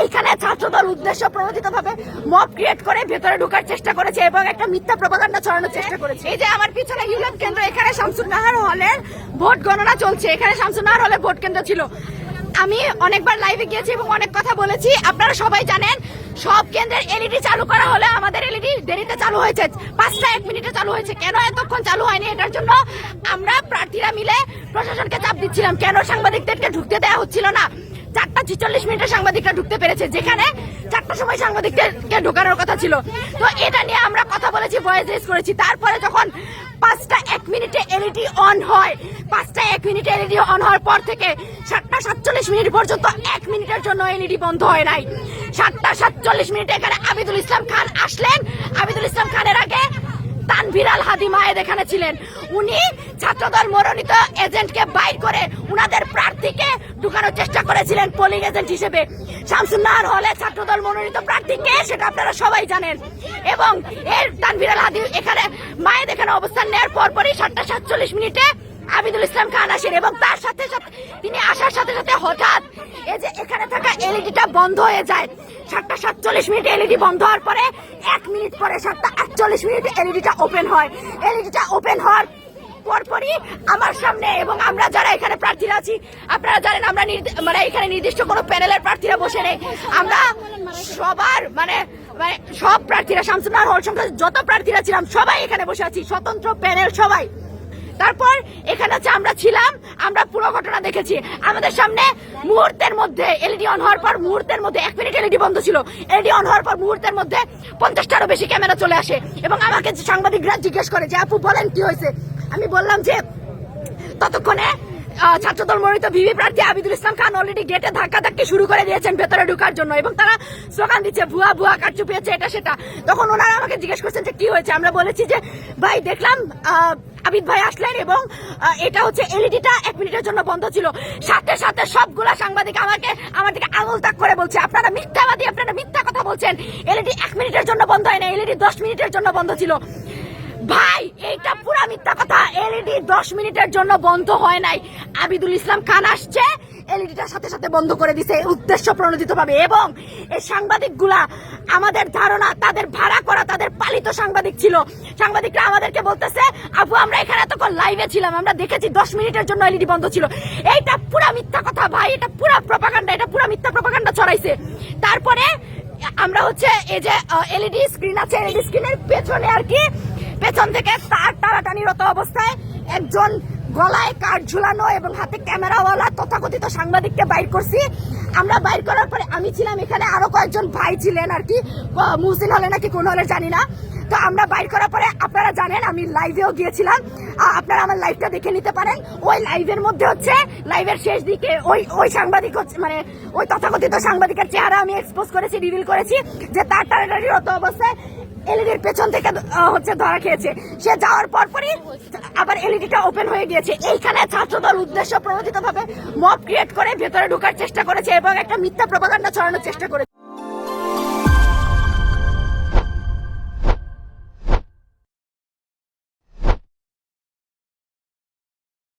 এইখানে ছাত্রদল ক্রিয়েট করে ভেতরে ঢোকার চেষ্টা করেছে এবং একটা মিথ্যা করেছে। এই যে আমার পিছনে কেন্দ্র, এখানে ভোট গণনা চলছে। এখানে হলের ভোট কেন্দ্র ছিল। আমি অনেকবার লাইভে গিয়েছি এবং অনেক কথা বলেছি। আপনারা সবাই জানেন, সব কেন্দ্রের এলইডি চালু করা হলে আমাদের এলইডি দেরিতে চালু হয়েছে। পাঁচটা এক মিনিটে চালু হয়েছে। কেন এতক্ষণ চালু হয়নি? এটার জন্য আমরা প্রার্থীরা মিলে প্রশাসনকে চাপ দিচ্ছিলাম। কেন সাংবাদিকদেরকে ঢুকতে দেওয়া হচ্ছিল না? ছিচল্লিশ মিনিটে সাংবাদিকরা ঢুকতে পেরেছে, যেখানে চারটার সময় সাংবাদিকদেরকে ঢোকানোর কথা ছিল। তো এটা নিয়ে আমরা কথা বলেছি ভয়েস রেজ করেছি। তারপরে যখন পাঁচটা এক মিনিটে এলইডি অন হয়, পাঁচটা এক মিনিটে এলইডি অন হওয়ার পর থেকে সাতটা সাতচল্লিশ মিনিট পর্যন্ত এক মিনিটের জন্য এলইডি বন্ধ হয় নাই। সাতটা সাতচল্লিশ মিনিটে এখানে আবিদুল ইসলাম খান আসলেন। আবিদুল ইসলাম খানের আগে তানভীর আল হাদি মায়েদ এখানে ছিলেন। উনি ছাত্রদল মনোনীত এজেন্টকে বাইর করে ঢুকানোর চেষ্টা করেছিলেন পোলিং এজেন্ট হিসেবে। শামসুন্নাহার হলে ছাত্রদল মনোনীত প্রার্থীকে সেটা আপনারা সবাই জানেন। এবং এর তানভীর আল হাদি এখানে মায়েদ এখানে অবস্থান নেওয়ার পরপরই সাতটা সাতচল্লিশ মিনিটে আবিদুল ইসলাম খান আসেন এবং তার সাথে সাথে তিনি আসার সাথে সাথে হঠাৎ এই যে এখানে থাকা এলইডিটা বন্ধ হয়ে যায়। সাতটা সাতচল্লিশ মিনিট এলইডি বন্ধ হওয়ার পরে এক মিনিট পরে সাতটা আটচল্লিশ মিনিটে এলইডিটা ওপেন হয়। এলইডিটা ওপেন হওয়ার পরপরই আমার সামনে এবং আমরা যারা এখানে প্রার্থীরা আছি, আপনারা জানেন আমরা মানে এখানে নির্দিষ্ট কোনো প্যানেলের প্রার্থীরা বসে নেই। আমরা সবার মানে মানে সব প্রার্থীরা শামসুনার হল সংখ্যা যত প্রার্থীরা ছিলাম, সবাই এখানে বসে আছি, স্বতন্ত্র প্যানেল সবাই। তারপর এখানে হচ্ছে আমরা ছিলাম, আমরা পুরো ঘটনা দেখেছি। আমাদের সামনে মুহূর্তের মধ্যে এলইডি অন হওয়ার পর মুহূর্তের মধ্যে এক মিনিট এলইডি বন্ধ ছিল। এলইডি অন হওয়ার পর মুহূর্তের মধ্যে পঞ্চাশটারও বেশি ক্যামেরা চলে আসে এবং আমাকে সাংবাদিকরা জিজ্ঞেস করে যে, আপু বলেন কি হয়েছে? আমি বললাম যে, ততক্ষণে ছাত্রদল মনোনীত ভিভি প্রার্থী আবিদুল ইসলাম খান অলরেডি গেটে ধাক্কা ধাক্কি শুরু করে দিয়েছেন ভেতরে ঢোকার জন্য এবং তারা স্লোগান দিচ্ছে, ভুয়া ভুয়া কারচুপি আছে এটা, সেটা। তখন ওনারা আমাকে জিজ্ঞেস করছেন যে, কি হয়েছে? আমরা বলেছি যে, ভাই, দেখলাম আবিদ ভাই আসলেন এবং এটা হচ্ছে এলইডিটা এক মিনিটের জন্য বন্ধ ছিল। সাথে সাথে সবগুলা সাংবাদিক আমাকে, আমার দিকে আঙুল তাক করে বলছে, আপনারা মিথ্যাবাদী, আপনারা মিথ্যা কথা বলছেন। এলইডি এক মিনিটের জন্য বন্ধ হয় না এলইডি দশ মিনিটের জন্য বন্ধ ছিল। ভাই, এইটা পুরা মিথ্যা কথা। এলইডি দশ মিনিটের জন্য বন্ধ হয় নাই। আবিদুল ইসলাম খান আসছে এলইডিটার সাথে সাথে বন্ধ করে দিছে, উদ্দেশ্য প্রণোদিত ভাবে এবং এই সাংবাদিকগুলা, আমাদের ধারণা, তাদের ভাড়া করা, তাদের পালিত সাংবাদিক ছিল। সাংবাদিকরা আমাদেরকে বলতেছে, আপু, আমরা এখানে এতক্ষণ লাইভে ছিলাম, আমরা দেখেছি দশ মিনিটের জন্য এলইডি বন্ধ ছিল। এইটা পুরা মিথ্যা কথা, ভাই, এটা পুরা প্রপাগান্ডা এটা পুরা মিথ্যা প্রপাগান্ডা ছড়াইছে। তারপরে আমরা হচ্ছে, এই যে এলইডি স্ক্রিন আছে এলইডি স্ক্রিনের পেছনে আর কি পেছন থেকে তার টানাটানিরত অবস্থায় একজন গলায় কাঠ ঝুলানো এবং হাতে ক্যামেরাওয়ালা তথাকথিত সাংবাদিককে বাইর করছি। আমরা বাইর করার পরে আমি ছিলাম এখানে, আরও কয়েকজন ভাই ছিলেন আর কি। মুহসিন হলে নাকি কোন হলে জানি না। তো আমরা বাইর করার পরে আপনারা জানেন, আমি লাইভেও গিয়েছিলাম। আপনারা আমার লাইভটা দেখে নিতে পারেন। ওই লাইভের মধ্যে হচ্ছে লাইভের শেষ দিকে ওই ওই সাংবাদিক হচ্ছে মানে ওই তথাকথিত সাংবাদিকের চেহারা আমি এক্সপোজ করেছি রিভিল করেছি যে তার টানাটানিরত অবস্থায়। এলইডির পেছন থেকে হচ্ছে ধরা খেয়েছে। সে যাওয়ার পরপরই আবার এলইডিটা ওপেন হয়ে গিয়েছে। এইখানে ছাত্রদল উদ্দেশ্য প্রণোদিত ভাবে মব ক্রিয়েট করে ভেতরে ঢোকার চেষ্টা করেছে এবং একটা মিথ্যা প্রপাগান্ডা ছড়ানোর চেষ্টা করেছে।